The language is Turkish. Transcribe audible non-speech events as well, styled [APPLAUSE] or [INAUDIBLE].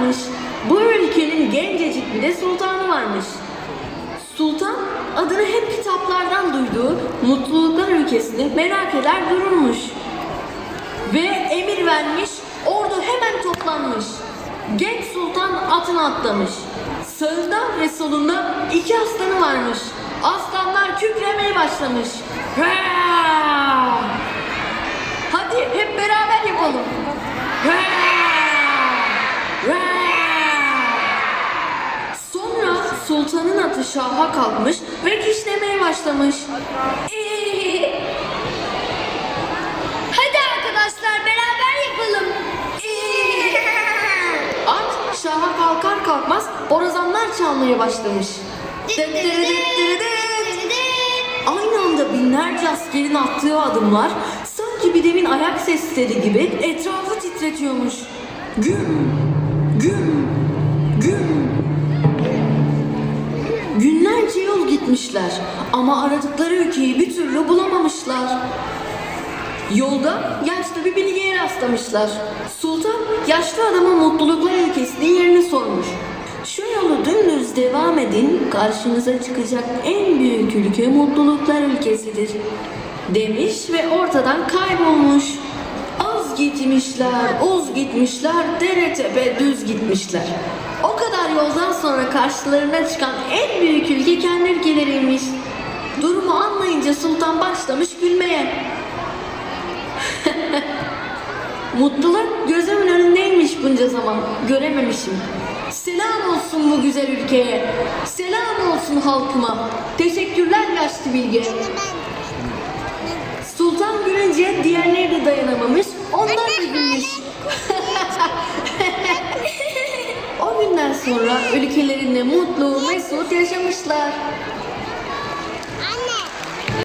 varmış. Bu ülkenin gencecik bir de sultanı varmış. Sultan adını hep kitaplardan duyduğu mutluluklar ülkesini merak eder dururmuş. Ve emir vermiş, ordu hemen toplanmış. Genç sultan atına atlamış. Sağında ve solunda iki aslanı varmış. Aslanlar kükremeye başlamış. Hıa! Hadi hep beraber yapalım. Hıa! Hıa! Sonra sultanın atı şaha kalkmış ve kişnemeye başlamış. [LAUGHS] Hadi arkadaşlar beraber yapalım. [LAUGHS] At şaha kalkar kalkmaz borazanlar çalmaya başlamış. Aynı anda binlerce askerin attığı adımlar sanki bir devin ayak sesleri gibi etrafı titretiyormuş. Güm, güm, güm. Gitmişler ama aradıkları ülkeyi bir türlü bulamamışlar. Yolda yaşlı bir bilgiye rastlamışlar. Sultan yaşlı adama mutluluklar ülkesinin yerini sormuş. Şu yolu dümdüz devam edin, karşınıza çıkacak en büyük ülke mutluluklar ülkesidir. Demiş ve ortadan kaybolmuş. Az gitmişler, uz gitmişler, dere tepe düz gitmişler. O kadar yoldan sonra karşılarına çıkan en büyük ülke kendi ülkeleriymiş. Durumu anlayınca sultan başlamış gülmeye. [LAUGHS] Mutluluk gözümün önündeymiş bunca zaman. Görememişim. Selam olsun bu güzel ülkeye. Selam olsun halkıma. Teşekkürler yaşlı bilge. Sultan gülünce diğerleri de dayanamamış. Sonra ülkelerinde mutlu, mesut yaşamışlar.